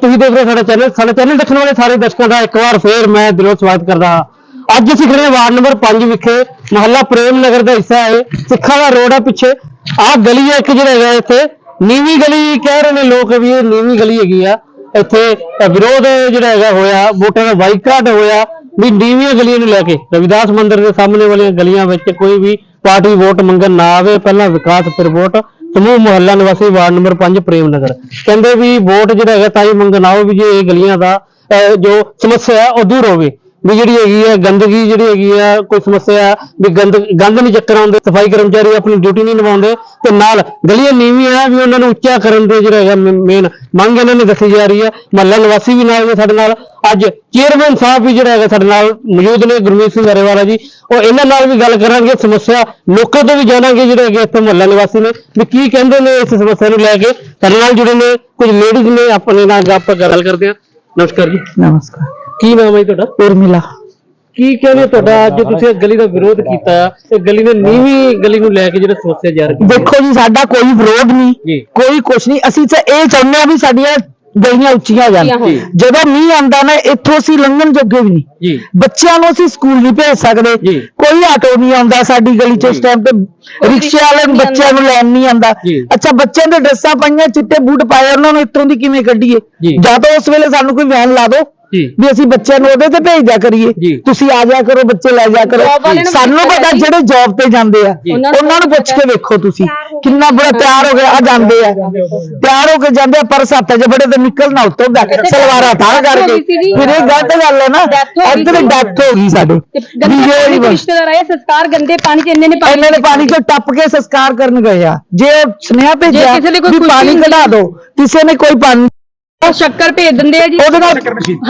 ਤੁਸੀਂ ਦੇਖ ਰਹੇ ਹੋ ਸਾਡਾ ਚੈਨਲ ਸਾਡਾ ਚੈਨਲ ਦੇਖਣ ਵਾਲੇ ਸਾਰੇ ਦਰਸ਼ਕਾਂ ਦਾ ਇੱਕ ਵਾਰ ਫੇਰ ਮੈਂ ਦਿਲੋਂ ਸਵਾਗਤ ਕਰਦਾ ਹਾਂ। ਅੱਜ ਅਸੀਂ ਖੜੇ ਹਾਂ ਵਾਰਡ ਨੰਬਰ 5 ਵਿਖੇ, ਮਹੱਲਾ ਪ੍ਰੇਮ ਨਗਰ ਦਾ ਹਿੱਸਾ ਹੈ, ਸਿੱਖਾਂ ਦਾ ਰੋਡ ਹੈ ਪਿੱਛੇ। ਆਹ ਗਲੀ ਹੈ ਇੱਕ ਜਿਹੜਾ ਹੈਗਾ ਇੱਥੇ। ਨੀਵੀਂ ਗਲੀ ਕਹਿ ਰਹੇ ਨੇ ਲੋਕ ਵੀ ਇਹ ਨੀਵੀਂ ਗਲੀ ਹੈਗੀ ਆ। ਇੱਥੇ ਵਿਰੋਧ ਜਿਹੜਾ ਹੈਗਾ ਹੋਇਆ, ਵੋਟਾਂ ਦਾ ਬਾਈਕਾਟ ਹੋਇਆ ਵੀ ਨੀਵੀਆਂ ਗਲੀਆਂ ਨੂੰ ਲੈ ਕੇ। ਰਵਿਦਾਸ ਮੰਦਿਰ ਦੇ ਸਾਹਮਣੇ ਵਾਲੀਆਂ ਗਲੀਆਂ ਵਿੱਚ ਕੋਈ ਵੀ ਪਾਰਟੀ ਵੋਟ ਮੰਗਣ ਨਾ ਆਵੇ, ਪਹਿਲਾਂ ਵਿਕਾਸ ਫਿਰ ਵੋਟ। ਸਮੂਹ ਮੁਹੱਲਾ ਨਿਵਾਸੀ ਵਾਰਡ ਨੰਬਰ 5 ਪ੍ਰੇਮ ਨਗਰ ਕਹਿੰਦੇ ਵੀ ਵੋਟ ਜਿਹੜਾ ਹੈਗਾ ਤਾਂ ਹੀ ਮੰਗਣਾਓ ਵੀ ਜੇ ਇਹ ਗਲੀਆਂ ਦਾ ਅਹ, ਜੋ ਸਮੱਸਿਆ ਹੈ ਉਹ ਦੂਰ ਹੋਵੇ। ਵੀ ਜਿਹੜੀ ਹੈਗੀ ਹੈ ਗੰਦਗੀ ਜਿਹੜੀ ਹੈਗੀ ਹੈ ਕੋਈ ਸਮੱਸਿਆ ਹੈ, ਵੀ ਗੰਦ ਗੰਦ ਨਹੀਂ ਚੱਕਰ ਆਉਂਦੇ ਸਫ਼ਾਈ ਕਰਮਚਾਰੀ ਆਪਣੀ ਡਿਊਟੀ ਨਹੀਂ ਨਿਭਾਉਂਦੇ ਤੇ ਨਾਲ ਗਲੀਆਂ ਨੀਵੀਆਂ ਆ ਵੀ ਉਹਨਾਂ ਨੂੰ ਉੱਚਾ ਕਰਨ ਦੇ ਜਿਹੜਾ ਹੈਗਾ ਮੇਨ ਮੰਗ ਇਹਨਾਂ ਨੇ ਦੱਸੀ ਜਾ ਰਹੀ ਹੈ ਮਹੱਲਾ ਨਿਵਾਸੀ ਵੀ ਨਾਲ ਨੇ ਸਾਡੇ ਨਾਲ। ਅੱਜ ਚੇਅਰਮੈਨ ਸਾਹਿਬ ਵੀ ਜਿਹੜਾ ਹੈਗਾ ਸਾਡੇ ਨਾਲ ਮੌਜੂਦ ਨੇ ਗੁਰਮੀਤ ਸਿੰਘ ਗਰੇਵਾਲਾ ਜੀ। ਉਹ ਇਹਨਾਂ ਨਾਲ ਵੀ ਗੱਲ ਕਰਾਂਗੇ ਸਮੱਸਿਆ ਲੋਕਾਂ ਤੋਂ ਵੀ ਜਾਣਾਂਗੇ ਜਿਹੜੇ ਹੈਗੇ ਇੱਥੇ ਮਹੱਲਾ ਨਿਵਾਸੀ ਨੇ। ਵੀ ਕੀ ਕਹਿੰਦੇ ਨੇ ਇਸ ਸਮੱਸਿਆ ਨੂੰ ਲੈ ਕੇ? ਸਾਡੇ ਨਾਲ ਜੁੜੇ ਨੇ ਕੁਝ ਲੇਡੀਜ਼ ਨੇ ਆਪਣੇ ਨਾਲ ਆਪਾਂ ਗੱਲ ਕਰਦੇ ਹਾਂ ਨਮਸਕਾਰ ਜੀ। ਨਮਸਕਾਰ। ਕੀ ਨਾਮ ਹੈ ਜੀ ਤੁਹਾਡਾ? ਉਰਮਿਲਾ। ਕੀ ਕਹਿੰਦੇ ਤੁਹਾਡਾ? ਅੱਜ ਤੁਸੀਂ ਇਹ ਗਲੀ ਦਾ ਵਿਰੋਧ ਕੀਤਾ ਇਹ ਗਲੀ ਨੇ ਨੀਵੀਂ ਗਲੀ ਨੂੰ ਲੈ ਕੇ ਜਿਹੜਾ ਸਮੱਸਿਆ ਜਾ ਰਹੀ ਦੇਖੋ ਜੀ ਸਾਡਾ ਕੋਈ ਵਿਰੋਧ ਜੀ। ਨਹੀਂ ਕੋਈ ਕੁਛ ਨਹੀਂ। ਅਸੀਂ ਤਾਂ ਇਹ ਚਾਹੁੰਦੇ ਆ ਵੀ ਸਾਡੀਆਂ ਗਲੀਆਂ ਉੱਚੀਆਂ ਜਾਣ। ਜੀ। ਜਦੋਂ ਮੀਂਹ ਆਉਂਦਾ ਨਾ ਇੱਥੋਂ ਅਸੀਂ ਲੰਘਣ ਜੋਗੇ ਵੀ ਨਹੀਂ। ਜੀ। ਬੱਚਿਆਂ ਨੂੰ ਅਸੀਂ ਸਕੂਲ ਨਹੀਂ ਭੇਜ ਸਕਦੇ। ਜੀ। ਕੋਈ ਆਟੋ ਨਹੀਂ ਆਉਂਦਾ ਸਾਡੀ ਗਲੀ 'ਚ ਇਸ ਟਾਈਮ ਤੇ। ਰਿਕਸ਼ੇ ਵਾਲੇ ਨੂੰ ਬੱਚਿਆਂ ਨੂੰ ਲੈਣ ਨਹੀਂ ਆਉਂਦਾ। ਜੀ। ਅੱਛਾ ਬੱਚਿਆਂ ਦੇ ਡਰੈਸਾਂ ਪਾਈਆਂ ਚਿੱਟੇ ਬੂਟ ਪਾਏ ਉਹਨਾਂ ਨੂੰ ਇੱਥੋਂ ਦੀ ਕਿਵੇਂ ਕੱਢੀਏ? ਜੀ। ਜਾਂ ਤਾਂ ਉਸ ਵੇਲੇ ਸਾਨੂੰ ਕੋਈ ਵੈਨ ਲਾ ਦਿਓ। ਵੀ ਅਸੀਂ ਬੱਚਿਆਂ ਨੂੰ ਉਹਦੇ ਤੇ ਭੇਜਦਿਆ ਕਰੀਏ। ਜੀ। ਤੁਸੀਂ ਆ ਜਾ ਕਰੋ ਬੱਚੇ ਲੈ ਜਾ ਕਰੋ। ਸਾਨੂੰ ਪਤਾ ਜੀ। ਜਿਹੜੇ ਜੌਬ ਤੇ ਜਾਂਦੇ ਆ ਜੀ। ਉਹਨਾਂ ਨੂੰ ਪੁੱਛ ਕੇ ਵੇਖੋ ਤੁਸੀਂ। ਕਿੰਨਾ ਬੜਾ ਤਿਆਰ ਹੋ ਗਿਆ ਆ ਜਾਂਦੇ ਆ। ਤਿਆਰ ਹੋ ਕੇ ਜਾਂਦੇ ਆ ਪਰ ਸੱਤ ਜਬੜੇ ਤੇ ਨਿਕਲਣਾ ਉੱਤੋਂ ਦਾ ਸਲਵਾਰਾਂ ਠਾਹ ਕਰਕੇ। ਫਿਰ ਇਹ ਗਲਤ ਗੱਲ ਹੈ ਨਾ ਇੱਧਰ। ਡੈਥ ਹੋ ਗਈ ਸਾਡੇ। ਰਿਸ਼ਤੇਦਾਰ ਆਏ ਸੰਸਕਾਰ ਗੰਦੇ ਪਾਣੀ ਚ ਇੰਨੇ ਨੇ ਪਾਣੀ ਇਹਨਾਂ ਨੇ ਪਾਣੀ ਚੋਂ ਟੱਪ ਕੇ ਸੰਸਕਾਰ ਕਰਨ ਗਏ ਆ। ਜੇ ਉਹ ਸੁਨੇਹਾ ਭੇਜਿਆ ਕਿਸੇ ਦੀ ਕੋਈ ਵੀ ਪਾਣੀ ਕਢਾ ਦਿਓ ਕਿਸੇ ਨੇ ਕੋਈ ਪਾਣੀ ਉਹ ਸ਼ੱਕਰ ਭੇਜ ਦਿੰਦੇ ਆ ਜੀ। ਉਹਦੇ ਨਾਲ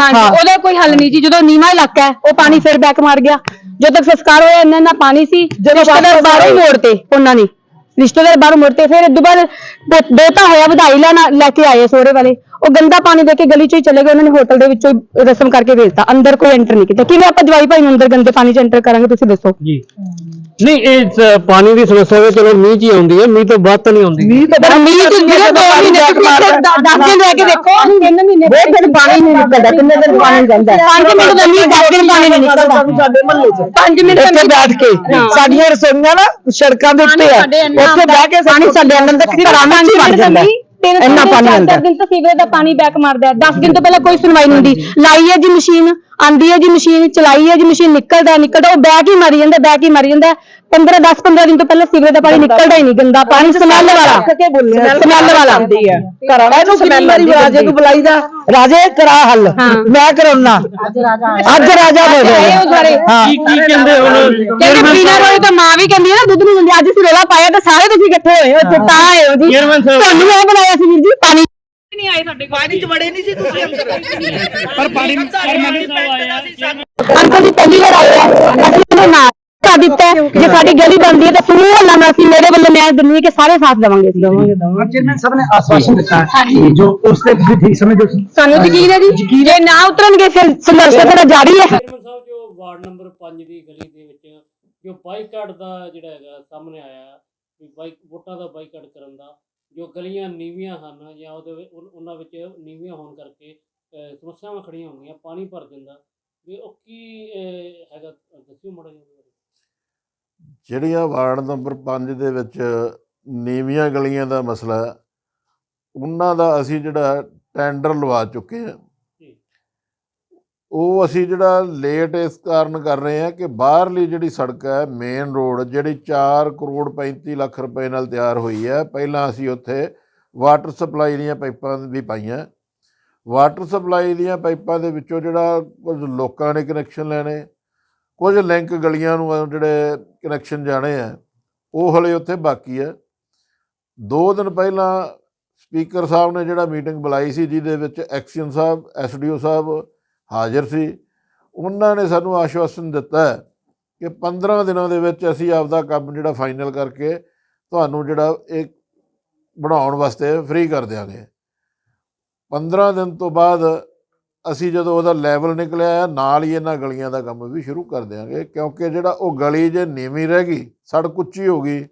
ਹਾਂਜੀ ਹਾਂ। ਉਹਦਾ ਕੋਈ ਹੱਲ ਨਹੀਂ ਜੀ। ਜਦੋਂ ਨੀਵਾ ਇਲਾਕਾ ਹੈ ਉਹ ਪਾਣੀ ਫਿਰ ਬੈਕ ਮਾਰ ਗਿਆ। ਜਦੋਂ ਤੱਕ ਸੰਸਕਾਰ ਹੋਇਆ ਇੰਨਾ ਇੰਨਾ ਪਾਣੀ ਸੀ ਰਿਸ਼ਤੇਦਾਰ ਬਾਹਰੋਂ ਹੀ ਮੋੜਤੇ ਉਹਨਾਂ ਨੇ। ਰਿਸ਼ਤੇਦਾਰ ਬਾਹਰੋਂ ਮੋੜਤੇ ਫਿਰ ਇਦੋਂ ਬਾਅਦ ਦੋ- ਦੋਤਾ ਹੋਇਆ ਵਧਾਈ ਲੈਣਾ ਲੈ ਕੇ ਆਏ ਸੋਹਰੇ ਵਾਲੇ। ਉਹ ਗੰਦਾ ਪਾਣੀ ਦੇ ਕੇ ਗਲੀ ਚੋਂ ਹੀ ਚਲੇ ਗਏ ਉਹਨਾਂ ਨੇ ਹੋਟਲ ਦੇ ਵਿੱਚੋਂ ਰਸਮ ਕਰਕੇ ਭੇਜਤਾ। ਅੰਦਰ ਕੋਈ ਐਂਟਰ ਨਹੀਂ ਕੀਤਾ। ਕਿਵੇਂ ਆਪਾਂ ਜਵਾਈ ਭਾਈ ਨੂੰ ਅੰਦਰ ਗੰਦੇ ਪਾਣੀ ਚ ਐਂਟਰ ਕਰਾਂਗੇ ਤੁਸੀਂ ਦੱਸੋ। ਜੀ। ਨਹੀਂ ਇਹ ਸ- ਪਾਣੀ ਦੀ ਸਮੱਸਿਆ ਵੀ ਚਲੋ ਮੀਂਹ ਚ ਹੀ ਆਉਂਦੀ ਹੈ ਮੀਂਹ ਤੋਂ ਬਾਅਦ ਤਾਂ ਨਹੀਂ ਆਉਂਦੀ। ਮੀਂਹ ਤਾਂ ਪਰ ਮੀਂਹ ਚ ਜਿਹੜੇ ਦੋ ਮਹੀਨੇ ਤੁਸੀਂ ਦ- ਦਸ ਦਿਨ ਰਹਿ ਕੇ ਦੇਖੋ। ਤਿੰਨ ਮਹੀਨੇ ਬਹੁਤ ਦਿਨ ਪਾਣੀ ਨਹੀਂ ਨਿਕਲਦਾ ਕਿੰਨੇ ਦਿਨ ਪਾਣੀ ਜਾਂਦਾ। ਪੰਜ ਮਿੰਟ ਦਾ ਮੀਂਹ ਦਸ ਦਿਨ ਪਾਣੀ ਨਹੀਂ ਨਿਕਲਦਾ। ਸਾਡੇ ਮਹੱਲੇ 'ਚ। ਪੰਜ ਮਿੰਟ ਦਾ ਇੱਥੇ ਬੈਠ ਕੇ। ਸਾਡੀਆਂ ਰਸੋਈਆਂ ਨਾ ਸੜਕਾਂ ਦੇ ਉੱਤੇ ਆ। ਉੱਥੇ ਬਹਿ ਕੇ ਪਾਣੀ ਸਾਡੇ ਅੰਦਰ ਤੱਕ ਘਰਾਂ ਵਿੱਚ ਹੀ ਵੜ ਜਾਂਦਾ। ਇੰਨਾ ਪਾਣੀ ਆਉਂਦਾ। ਦਿਨ ਤੋਂ ਸੀਵਰੇਜ ਦਾ ਪਾਣੀ ਬੈਕ ਮਾਰਦਾ ਹੈ। 10 ਦਿਨ ਤੋਂ ਪਹਿਲਾਂ ਕੋਈ ਸੁਣਵਾਈ ਨਹੀਂ ਹੁੰਦੀ। ਲਾਈ ਹੈ ਜੀ ਮਸ਼ੀਨ। ਆਂਦੀ ਹੈ ਜੀ ਮਸ਼ੀਨ ਚਲਾਈ ਹੈ ਜੀ ਮਸ਼ੀਨ ਨਿਕਲਦਾ ਹੈ, ਨਿਕਲਦਾ ਉਹ ਬੈਕ ਹੀ ਮਾਰੀ ਜਾਂਦਾ ਬੈਕ ਹੀ ਮਾਰੀ ਜਾਂਦਾ। 15 10 15 ਦਿਨ ਤੋਂ ਪਹਿਲਾਂ ਸੀਵਰੇਜ ਦਾ ਪਾਣੀ ਨਿਕਲਦਾ ਹੀ ਨਹੀਂ ਗੰਦਾ ਪਾਣੀ ਸਮੈਲ ਵਾਲਾ। ਕੇ ਬੋਲਿਆ ਸਮੈਲ ਵਾਲਾ। ਆਉਂਦੀ ਆ। ਘਰਾਂ ਇਹਨੂੰ ਸਮੈਲ ਵਾਲੀ ਰਾਜੇ ਨੂੰ ਬੁਲਾਈਦਾ ਰਾਜੇ ਕਰਾ ਹੱਲ। ਮੈਂ ਕਰਾਉਣਾ ਅੱਜ ਰਾਜਾ ਹੋ ਉਹ ਸਾਰੇ। ਹਾਂ। ਕੀ ਕੀ ਕਹਿੰਦੇ ਹੁਣ? ਕਹਿੰਦੇ ਪੀਣਾ ਰੋਏ ਤਾਂ ਮਾਂ ਵੀ ਕਹਿੰਦੀ ਹੈ ਨਾ ਦੁੱਧ ਨਹੀਂ ਦਿੰਦੀ ਅੱਜ ਅਸੀਂ ਰੋਲਾ ਪਾਇਆ ਤਾਂ ਸਾਰੇ ਤੁਸੀਂ ਇਕੱਠੇ ਹੋਏ ਹੋ ਇੱਥੇ ਤਾਂ ਆਏ ਹੋ ਜੀ। ਤੁਹਾਨੂੰ ਮੈਂ ਬਣਾਇਆ ਸੀ ਵੀਰ ਜੀ ਪਾਣੀ ਅੰਕਲ ਜੀ ਪਹਿਲੀ ਵਾਰ ਆਏ ਆ ਅਸੀਂ ਉਹਨੂੰ ਨਾ ਕਰ ਦਿੱਤਾ ਹੈ। ਜੇ ਸਾਡੀ ਗਲੀ ਬਣਦੀ ਹੈ ਤਾਂ ਸਮੂਹ ਹੱਲਾ ਨਾਲ ਅਸੀਂ ਮੇਰੇ ਵੱਲੋਂ ਮੈਂ ਦਿੰਦੀ ਹਾਂ ਕਿ ਸਾਰੇ ਸਾਥ ਦੇਵਾਂਗੇ ਅਸੀਂ चेयरमैन साहब ने आश्वासन दिया है कि जो उससे भी ठीक समय जो ਸਾਨੂੰ ਯਕੀਨ ਹੈ ਜੀ ਜੇ ਨਾ ਉਤਰਨਗੇ ਫਿਰ ਸੰਘਰਸ਼ ਸਾਡਾ ਜਾਰੀ ਹੈ ਚੇਅਰਮੈਨ ਸਾਹਿਬ ਜੋ ਵਾਰਡ ਨੰਬਰ 5 ਦੀ ਗਲੀ ਦੇ ਵਿੱਚ ਜੋ ਬਾਈਕਾਟ ਦਾ ਜਿਹੜਾ ਹੈਗਾ ਸਾਹਮਣੇ ਆਇਆ ਵੀ ਬਾਈਕ ਵੋਟਾਂ ਦਾ ਬਾਈਕਾਟ ਕਰਨ ਦਾ ਜੋ ਗਲੀਆਂ ਨੀਵੀਆਂ ਹਨ ਜਾਂ ਉਹਦੇ ਵਿੱਚ- ਉਨ- ਉਹਨਾਂ ਵਿੱਚ ਨੀਵੀਆਂ ਹੋਣ ਕਰਕੇ ਅਹ, ਸਮੱਸਿਆਵਾਂ ਖੜੀਆਂ ਹੁੰਦੀਆਂ ਪਾਣੀ ਭਰ ਜਾਂਦਾ ਵੀ ਉਹ ਕੀ ਅਹ, ਹੈਗਾ ਦੱਸਿਓ ਮਾੜਾ ਜਿਹਾ ਉਹਦੇ ਬਾਰੇ। ਜਿਹੜੀਆਂ ਵਾਰਡ ਨੰਬਰ 5 ਦੇ ਵਿੱਚ ਨੀਵੀਆਂ ਗਲੀਆਂ ਦਾ ਮਸਲਾ ਹੈ, ਉਹਨਾਂ ਦਾ ਅਸੀਂ ਜਿਹੜਾ ਟੈਂਡਰ ਲਵਾ ਚੁੱਕੇ ਹਾਂ ਉਹ ਅਸੀਂ ਜਿਹੜਾ ਲੇਟ ਇਸ ਕਾਰਨ ਕਰ ਰਹੇ ਹਾਂ ਕਿ ਬਾਹਰਲੀ ਜਿਹੜੀ ਸੜਕ ਹੈ ਮੇਨ ਰੋਡ ਜਿਹੜੀ 4 ਕਰੋੜ 35 ਲੱਖ ਰੁਪਏ ਨਾਲ ਤਿਆਰ ਹੋਈ ਹੈ। ਪਹਿਲਾਂ ਅਸੀਂ ਉੱਥੇ ਵਾਟਰ ਸਪਲਾਈ ਦੀਆਂ ਪਾਈਪਾਂ ਵੀ ਪਾਈਆਂ। ਵਾਟਰ ਸਪਲਾਈ ਦੀਆਂ ਪਾਈਪਾਂ ਦੇ ਵਿੱਚੋਂ ਜਿਹੜਾ ਕੁਝ ਲੋਕਾਂ ਨੇ ਕਨੈਕਸ਼ਨ ਲੈਣੇ, ਕੁਝ ਲਿੰਕ ਗਲੀਆਂ ਨੂੰ ਜਿਹੜੇ ਕਨੈਕਸ਼ਨ ਜਾਣੇ ਆ, ਉਹ ਹਲੇ ਉੱਥੇ ਬਾਕੀ ਹੈ। ਦੋ ਦਿਨ ਪਹਿਲਾਂ ਸਪੀਕਰ ਸਾਹਿਬ ਨੇ ਜਿਹੜਾ ਮੀਟਿੰਗ ਬੁਲਾਈ ਸੀ, ਜਿਹਦੇ ਵਿੱਚ ਐਕਸ਼ਨ ਸਾਹਿਬ ਐਸਡੀਓ ਸਾਹਿਬ ਹਾਜ਼ਰ ਸੀ। ਉਹਨਾਂ ਨੇ ਸਾਨੂੰ ਆਸ਼ਵਾਸਨ ਦਿੱਤਾ ਕਿ 15 ਦਿਨਾਂ ਦੇ ਵਿੱਚ ਅਸੀਂ ਆਪਦਾ ਕੰਮ ਜਿਹੜਾ ਫਾਈਨਲ ਕਰਕੇ ਤੁਹਾਨੂੰ ਜਿਹੜਾ ਇਹ ਬਣਾਉਣ ਵਾਸਤੇ ਫ੍ਰੀ ਕਰ ਦਿਆਂਗੇ। 15 ਦਿਨ ਤੋਂ ਬਾਅਦ ਅਸੀਂ ਜਦੋਂ ਉਹਦਾ ਲੈਵਲ ਨਿਕਲਿਆ ਹੈ, ਨਾਲ ਹੀ ਇਹਨਾਂ ਗਲੀਆਂ ਦਾ ਕੰਮ ਵੀ ਸ਼ੁਰੂ ਕਰ ਦਿਆਂਗੇ ਕਿਉਂਕਿ ਜਿਹੜਾ ਉਹ ਗਲੀ ਜੇ ਨੀਵੀਂ ਰਹਿ ਗਈ ਸੜਕ ਉੱਚੀ ਹੋ ਗਈ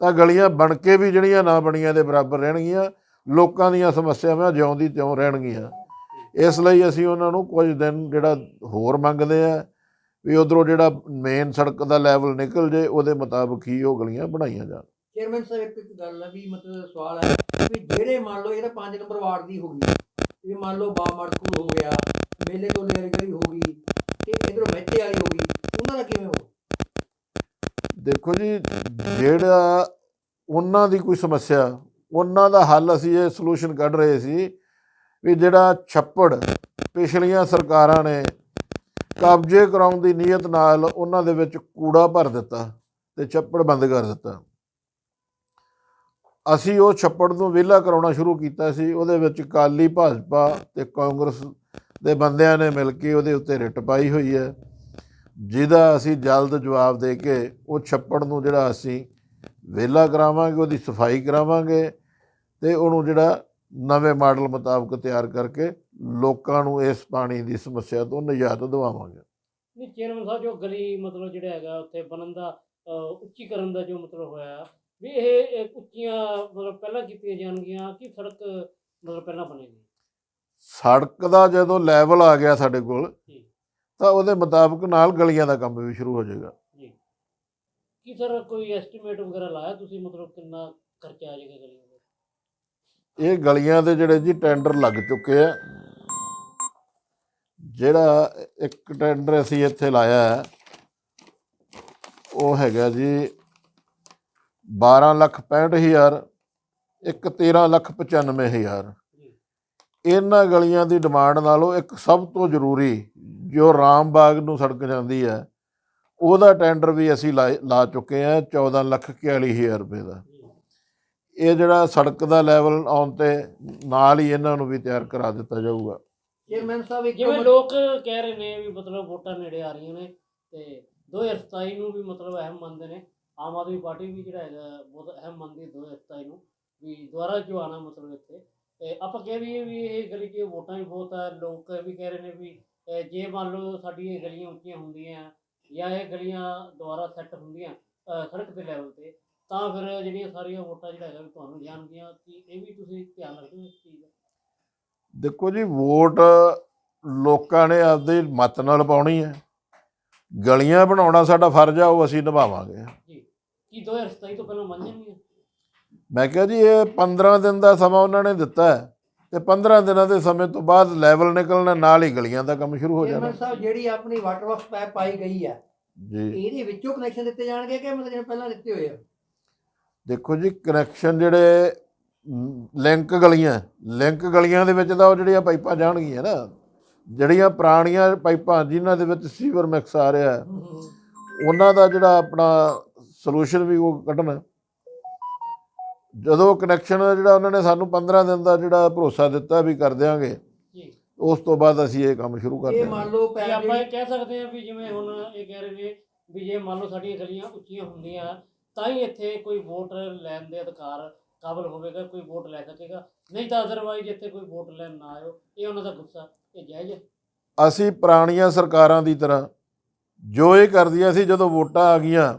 ਤਾਂ ਗਲੀਆਂ ਬਣ ਕੇ ਵੀ ਜਿਹੜੀਆਂ ਨਾ ਬਣੀਆਂ ਦੇ ਬਰਾਬਰ ਰਹਿਣਗੀਆਂ ਲੋਕਾਂ ਦੀਆਂ ਸਮੱਸਿਆਵਾਂ ਜਿਉਂ ਦੀ ਤਿਉਂ ਰਹਿਣਗੀਆਂ। ਇਸ ਲਈ ਅਸੀਂ ਉਹਨਾਂ ਨੂੰ ਕੁਝ ਦਿਨ ਜਿਹੜਾ ਹੋਰ ਮੰਗਦੇ ਆ ਵੀ ਉਧਰੋਂ ਜਿਹੜਾ ਮੇਨ ਸੜਕ ਦਾ ਲੈਵਲ ਨਿਕਲ ਜੇ ਉਹਦੇ ਮੁਤਾਬਕ ਹੀ ਉਹ ਗਲੀਆਂ ਬਣਾਈਆਂ ਜਾਣ। ਚੇਅਰਮੈਨ ਸਾਹਿਬ ਇੱਕ ਗੱਲ ਹੈ ਵੀ ਮਤਲਬ ਸਵਾਲ ਹੈ ਵੀ ਜਿਹੜੇ ਮੰਨ ਲਓ ਇਹ ਤਾਂ 5 ਨੰਬਰ ਵਾਰਡ ਦੀ ਹੋ ਗਈ ਇਹ ਮੰਨ ਲਓ ਬਾਮੜ ਸਕੂਲ ਹੋ ਗਿਆ ਮੇਲੇ ਤੋਂ ਲੇਰ ਗਲੀ ਹੋ ਗਈ ਤੇ ਇਧਰੋਂ ਮਹਿਤੇ ਵਾਲੀ ਹੋ ਗਈ ਉਹਨਾਂ ਦਾ ਕਿਵੇਂ ਹੋ ਦੇਖੋ ਜੀ ਜਿਹੜਾ ਉਹਨਾਂ ਦੀ ਕੋਈ ਸਮੱਸਿਆ ਉਹਨਾਂ ਦਾ ਹੱਲ ਅਸੀਂ ਇਹ ਸੋਲੂਸ਼ਨ ਕੱਢ ਰਹੇ ਸੀ ਵੀ ਜਿਹੜਾ ਛੱਪੜ ਪਿਛਲੀਆਂ ਸਰਕਾਰਾਂ ਨੇ ਕਬਜ਼ੇ ਕਰਾਉਣ ਦੀ ਨੀਅਤ ਨਾਲ ਉਹਨਾਂ ਦੇ ਵਿੱਚ ਕੂੜਾ ਭਰ ਦਿੱਤਾ ਤੇ ਛੱਪੜ ਬੰਦ ਕਰ ਦਿੱਤਾ। ਅਸੀਂ ਉਹ ਛੱਪੜ ਨੂੰ ਵਿਹਲਾ ਕਰਾਉਣਾ ਸ਼ੁਰੂ ਕੀਤਾ ਸੀ, ਉਹਦੇ ਵਿੱਚ ਕਾਲੀ ਭਾਜਪਾ ਤੇ ਕਾਂਗਰਸ ਦੇ ਬੰਦਿਆਂ ਨੇ ਮਿਲ ਕੇ ਉਹਦੇ ਉੱਤੇ ਰਿਟ ਪਾਈ ਹੋਈ ਹੈ। ਜਿਹਦਾ ਅਸੀਂ ਜਲਦ ਜਵਾਬ ਦੇ ਕੇ ਉਹ ਛੱਪੜ ਨੂੰ ਜਿਹੜਾ ਅਸੀਂ ਵਿਹਲਾ ਕਰਾਵਾਂਗੇ, ਉਹਦੀ ਸਫ਼ਾਈ ਕਰਾਵਾਂਗੇ ਤੇ ਉਹਨੂੰ ਜਿਹੜਾ ਨਵੇਂ ਮਾਡਲ ਮੁਤਾਬਕ ਤਿਆਰ ਕਰਕੇ ਲੋਕਾਂ ਨੂੰ ਇਸ ਪਾਣੀ ਦੀ ਸਮੱਸਿਆ ਤੋਂ ਨਿਜਾਤ ਦਿਵਾਵਾਂਗੇ। ਨਹੀਂ ਚੇਅਰਮੈਨ ਸਾਹਿਬ ਜੋ ਗਲੀ ਮਤਲਬ ਜਿਹੜਾ ਹੈਗਾ ਉੱਥੇ ਬਣਨ ਦਾ ਅਹ, ਉੱਚੀਕਰਨ ਦਾ ਜੋ ਮਤਲਬ ਹੋਇਆ ਵੀ ਇਹ ਉੱਚੀਆਂ ਮਤਲਬ ਪਹਿਲਾਂ ਕੀਤੀਆਂ ਜਾਣਗੀਆਂ ਕਿ ਸੜਕ ਮਤਲਬ ਪਹਿਲਾਂ ਬਣੇਗੀ ਸੜਕ ਦਾ ਜਦੋਂ ਲੈਵਲ ਆ ਗਿਆ ਸਾਡੇ ਕੋਲ। ਤਾਂ ਉਹਦੇ ਮੁਤਾਬਕ ਨਾਲ ਗਲੀਆਂ ਦਾ ਕੰਮ ਵੀ ਸ਼ੁਰੂ ਹੋ ਜਾਏਗਾ। ਜੀ। ਕੀ ਸਰ ਕੋਈ ਐਸਟੀਮੇਟ ਵਗੈਰਾ ਲਾਇਆ ਤੁਸੀਂ? ਮਤਲਬ ਕਿੰਨਾ ਖਰਚਾ ਆ ਜਾਏਗਾ ਗਲੀਆਂ ਇਹ ਗਲੀਆਂ ਦੇ ਜਿਹੜੇ ਜੀ ਟੈਂਡਰ ਲੱਗ ਚੁੱਕੇ ਆ। ਜਿਹੜਾ ਇੱਕ ਟੈਂਡਰ ਅਸੀਂ ਇੱਥੇ ਲਾਇਆ ਹੈ, ਉਹ ਹੈਗਾ ਜੀ 12 ਲੱਖ 65 ਹਜ਼ਾਰ, ਇੱਕ 13 ਲੱਖ 95 ਹਜ਼ਾਰ। ਇਹਨਾਂ ਗਲੀਆਂ ਦੀ ਡਿਮਾਂਡ ਨਾਲੋਂ ਇੱਕ ਸਭ ਤੋਂ ਜ਼ਰੂਰੀ ਜੋ ਰਾਮ ਬਾਗ ਨੂੰ ਸੜਕ ਜਾਂਦੀ ਹੈ, ਉਹਦਾ ਟੈਂਡਰ ਵੀ ਅਸੀਂ ਲਾ ਲਾ ਚੁੱਕੇ ਹਾਂ 14 ਲੱਖ 41 ਹਜ਼ਾਰ ਰੁਪਏ ਦਾ। ਇਹ ਜਿਹੜਾ ਸੜਕ ਦਾ ਲੈਵਲ ਆਉਣ ਤੇ ਨਾਲ ਹੀ ਇਹਨਾਂ ਨੂੰ ਵੀ ਤਿਆਰ ਕਰਾ ਦਿੱਤਾ ਜਾਊਗਾ। ਚੇਅਰਮੈਨ ਸਾਹਿਬ ਇੱਕ ਜਿਵੇਂ ਲੋਕ ਕਹਿ ਰਹੇ ਨੇ ਵੀ ਮਤਲਬ ਵੋਟਾਂ ਨੇੜੇ ਆ ਰਹੀਆਂ ਨੇ ਤੇ 2027 ਨੂੰ ਵੀ ਮਤਲਬ ਅਹਿਮ ਮੰਨਦੇ ਨੇ। ਆਮ ਆਦਮੀ ਪਾਰਟੀ ਵੀ ਜਿਹੜਾ ਹੈਗਾ ਬਹੁਤ ਅਹਿਮ ਮੰਨਦੀ ਹੈ 2027 ਨੂੰ ਵੀ ਦੁਬਾਰਾ ਜੋ ਆਣਾ ਮਤਲਬ ਇੱਥੇ। ਤੇ ਆਪਾਂ ਕਹਿ ਦਈਏ ਵੀ ਇਹ ਗਲੀ 'ਚ ਵੋਟਾਂ ਵੀ ਬਹੁਤ ਆ ਲੋਕ ਇਹ ਵੀ ਕਹਿ ਰਹੇ ਨੇ ਵੀ ਜੇ ਮੰਨ ਲਓ ਸਾਡੀ ਇਹ ਗਲੀਆਂ ਉੱਚੀਆਂ ਹੁੰਦੀਆਂ ਜਾਂ ਇਹ ਗਲੀਆਂ ਦੁਬਾਰਾ ਸੈੱਟ ਹੁੰਦੀਆਂ ਸੜਕ ਦੇ ਲੈਵਲ ਤੇ ਤਾਂ ਫਿਰ ਜਿਹੜੀਆਂ ਸਾਰੀਆਂ ਵੋਟਾਂ ਜਿਹੜਾ ਹੈਗਾ ਵੀ ਤੁਹਾਨੂੰ ਜਾਣਗੀਆਂ ਕਿ ਇਹ ਵੀ ਤੁਸੀਂ ਧਿਆਨ ਰੱਖੋ ਇਸ ਚੀਜ਼ ਦਾ? ਦੇਖੋ ਜੀ ਵੋਟ ਲੋਕਾਂ ਨੇ ਆਪਦੇ ਮਤ ਨਾਲ ਪਾਉਣੀ ਹੈ। ਗਲੀਆਂ ਬਣਾਉਣਾ ਸਾਡਾ ਫਰਜ਼ ਆ ਉਹ ਅਸੀਂ ਨਿਭਾਵਾਂਗੇ। ਜੀ। ਕੀ 2027 ਤੋਂ ਪਹਿਲਾਂ ਮੰਨ ਜਾਣਗੀਆਂ? ਮੈਂ ਕਿਹਾ ਜੀ ਇਹ 15 ਦਿਨ ਦਾ ਸਮਾਂ ਉਹਨਾਂ ਨੇ ਦਿੱਤਾ ਹੈ ਤੇ 15 ਦਿਨਾਂ ਦੇ ਸਮੇਂ ਤੋਂ ਬਾਅਦ ਲੈਵਲ ਨਿਕਲਣਾ ਨਾਲ ਹੀ ਗਲੀਆਂ ਦਾ ਕੰਮ ਸ਼ੁਰੂ ਹੋ ਜਾਣਾ। ਚੇਅਰਮੈਨ ਸਾਹਿਬ ਜਿਹੜੀ ਆਪਣੀ ਵਾਟਰ ਵਰਕਸ ਪਾਈਪ ਪਾਈ ਗਈ ਹੈ ਜੀ। ਇਹਦੇ ਵਿੱਚੋਂ ਕਨੈਕਸ਼ਨ ਦਿੱਤੇ ਜਾਣਗੇ ਕਿ ਮਤਲਬ ਜਿਵੇਂ ਪਹਿਲਾਂ ਦਿੱਤੇ ਹੋਏ ਆ? ਦੇਖੋ ਜੀ ਕਨੈਕਸ਼ਨ ਜਿਹੜੇ ਲਿੰਕ ਗਲੀਆਂ ਲਿੰਕ ਗਲੀਆਂ ਦੇ ਵਿੱਚ ਤਾਂ ਉਹ ਜਿਹੜੀਆਂ ਪਾਈਪਾਂ ਜਾਣਗੀਆਂ ਨਾ ਜਿਹੜੀਆਂ ਪੁਰਾਣੀਆਂ ਪਾਈਪਾਂ ਜਿਨ੍ਹਾਂ ਦੇ ਵਿੱਚ ਸੀਵਰ ਮਿਕਸ ਆ ਰਿਹਾ ਹੈ, ਉਹਨਾਂ ਦਾ ਜਿਹੜਾ ਆਪਣਾ ਸੋਲੂਸ਼ਨ ਵੀ ਉਹ ਕੱਢਣਾ। ਜਦੋਂ ਕਨੈਕਸ਼ਨ ਜਿਹੜਾ ਉਹਨਾਂ ਨੇ ਸਾਨੂੰ 15 ਦਿਨ ਦਾ ਜਿਹੜਾ ਭਰੋਸਾ ਦਿੱਤਾ ਵੀ ਕਰ ਦਿਆਂਗੇ ਜੀ। ਉਸ ਤੋਂ ਬਾਅਦ ਅਸੀਂ ਇਹ ਕੰਮ ਸ਼ੁਰੂ ਕਰ ਇਹ ਦਿਆਂਗੇ। ਮੰਨ ਲਓ ਕੀ ਪੈਪ ਆਪਾਂ ਇਹ ਕਹਿ ਸਕਦੇ ਹਾਂ ਵੀ ਜਿਵੇਂ ਹੁਣ ਇਹ ਕਹਿ ਰਹੇ ਨੇ ਵੀ ਜੇ ਮੰਨ ਲਓ ਸਾਡੀਆਂ ਗਲੀਆਂ ਉੱਚੀਆਂ ਹੁੰਦੀਆਂ ਤਾਂ ਹੀ ਇੱਥੇ ਕੋਈ ਵੋਟ ਲੈਣ ਦੇ ਅਧਿਕਾਰ ਕਾਬਲ ਹੋਵੇਗਾ ਕੋਈ ਵੋਟ ਲੈ ਸਕੇਗਾ। ਨਹੀਂ ਤਾਂ ਅਦਰਵਾਈਜ਼ ਇੱਥੇ ਕੋਈ ਵੋਟ ਲੈਣ ਨਾ ਆਇਓ। ਇਹ ਉਹਨਾਂ ਦਾ ਗੁੱਸਾ ਇਹ ਜਾਇਜ਼ ਹੈ। ਅਸੀਂ ਪੁਰਾਣੀਆਂ ਸਰਕਾਰਾਂ ਦੀ ਤਰ੍ਹਾਂ ਜੋ ਇਹ ਕਰਦੀਆਂ ਸੀ ਜਦੋਂ ਵੋਟਾਂ ਆ ਗਈਆਂ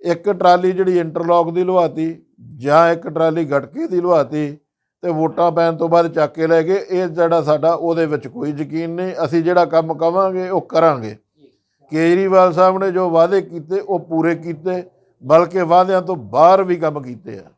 ਇੱਕ ਟਰਾਲੀ ਜਿਹੜੀ ਇੰਟਰਲੌਕ ਦੀ ਲਵਾਤੀ ਜਾਂ ਇੱਕ ਟਰਾਲੀ ਗਟਕੇ ਦੀ ਲਵਾਤੀ ਤੇ ਵੋਟਾਂ ਪੈਣ ਤੋਂ ਬਾਅਦ ਚੱਕ ਕੇ ਲੈ ਗਏ ਇਹ ਜਿਹੜਾ ਸਾਡਾ ਉਹਦੇ ਵਿੱਚ ਕੋਈ ਯਕੀਨ ਨਹੀਂ। ਅਸੀਂ ਜਿਹੜਾ ਕੰਮ ਕਵਾਂਗੇ ਉਹ ਕਰਾਂਗੇ। ਕੇਜਰੀਵਾਲ ਸਾਹਿਬ ਨੇ ਜੋ ਵਾਅਦੇ ਕੀਤੇ ਉਹ ਪੂਰੇ ਕੀਤੇ। ਬਲਕਿ ਵਾਅਦਿਆਂ ਤੋਂ ਬਾਹਰ ਵੀ ਕੰਮ ਕੀਤੇ ਆ।